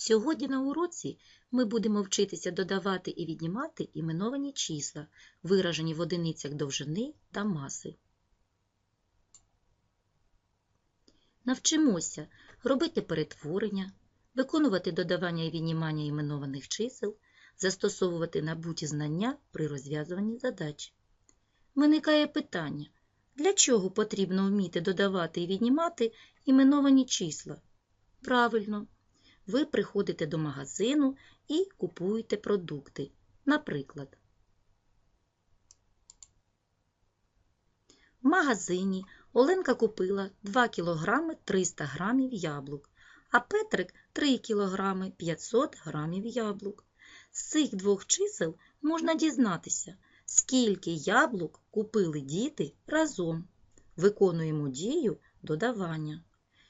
Сьогодні на уроці ми будемо вчитися додавати і віднімати іменовані числа, виражені в одиницях довжини та маси. Навчимося робити перетворення, виконувати додавання і віднімання іменованих чисел, застосовувати набуті знання при розв'язуванні задач. Виникає питання, для чого потрібно вміти додавати і віднімати іменовані числа? Правильно, ви приходите до магазину і купуєте продукти. Наприклад, в магазині Оленка купила 2 кг 300 г яблук, а Петрик 3 кг 500 г яблук. З цих двох чисел можна дізнатися, скільки яблук купили діти разом. Виконуємо дію додавання.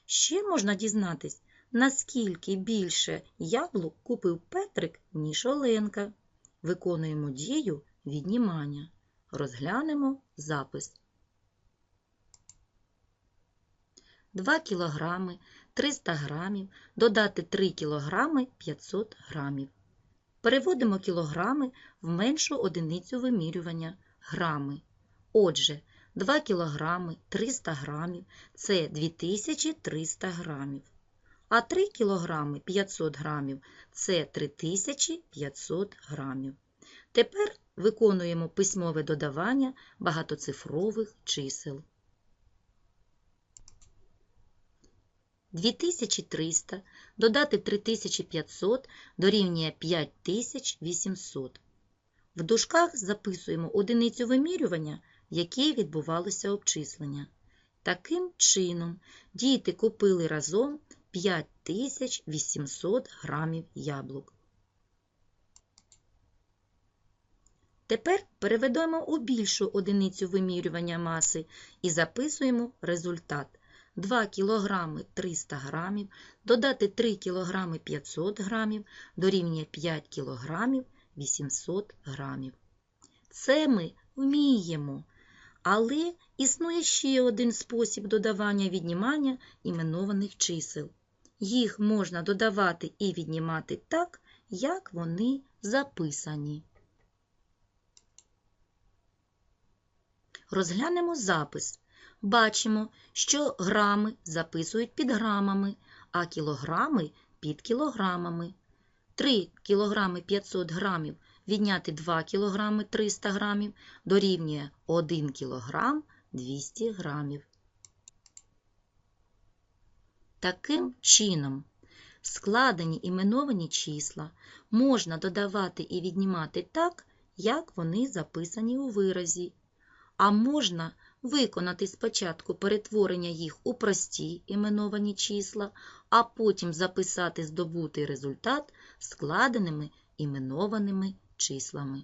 Ще можна дізнатись, наскільки більше яблук купив Петрик, ніж Оленка. Виконуємо дію віднімання. Розглянемо запис. 2 кілограми 300 грамів додати 3 кілограми 500 грамів. Переводимо кілограми в меншу одиницю вимірювання грами. Отже, 2 кілограми 300 грамів – це 2300 грамів. А 3 кілограми 500 грамів – це 3500 грамів. Тепер виконуємо письмове додавання багатоцифрових чисел. 2300 додати 3500 дорівнює 5800. В дужках записуємо одиницю вимірювання, в якій відбувалося обчислення. Таким чином, діти купили разом 5800 грамів яблук. Тепер переведемо у більшу одиницю вимірювання маси і записуємо результат. 2 кг 300 г, додати 3 кг 500 г, дорівнює 5 кг 800 г. Це ми вміємо. Але існує ще один спосіб додавання віднімання іменованих чисел. Їх можна додавати і віднімати так, як вони записані. Розглянемо запис. Бачимо, що грами записують під грамами, а кілограми під кілограмами. 3 кг 500 грамів відняти 2 кг 300 грамів дорівнює 1 кг 200 грамів. Таким чином, складені іменовані числа можна додавати і віднімати так, як вони записані у виразі, а можна виконати спочатку перетворення їх у прості іменовані числа, а потім записати здобутий результат складеними іменованими числами.